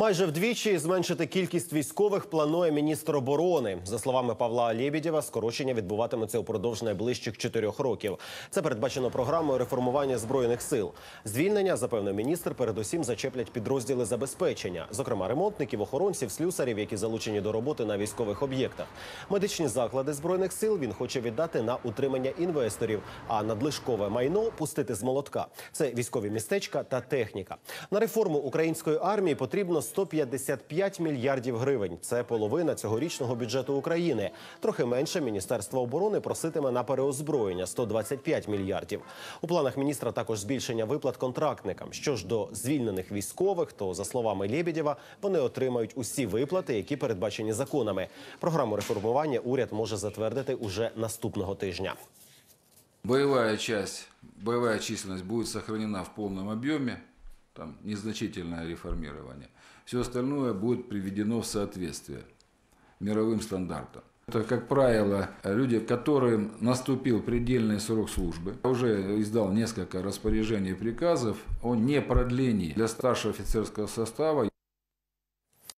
Майже вдвічі зменшити кількість військових планує міністр оборони. За словами Павла Лєбідєва, скорочення відбуватиметься упродовж найближчих чотирьох років. Це передбачено програмою реформування збройних сил. Звільнення, запевнив міністр, передусім зачеплять підрозділи забезпечення, зокрема ремонтників, охоронців, слюсарів, які залучені до роботи на військових об'єктах. Медичні заклади збройних сил він хоче віддати на утримання інвесторів, а надлишкове майно пустити з молотка. Це військові містечка та техніка. На реформу української армії потрібно 155 мільярдів гривень. Це половина цьогорічного бюджету України. Трохи менше Міністерство оборони проситиме на переозброєння 125 мільярдів. У планах міністра також збільшення виплат контрактникам. Що ж до звільнених військових, то за словами Лєбідєва, вони отримають усі виплати, які передбачені законами. Програму реформування уряд може затвердити уже наступного тижня. Боевая часть, боевая численность будет сохранена в полном объеме, там незначительное реформирование. Все остальное будет приведено в соответствие мировым стандартам. Это, как правило, люди, которым наступил предельный срок службы, уже издал несколько распоряжений и приказов о непродлении для старшего офицерского состава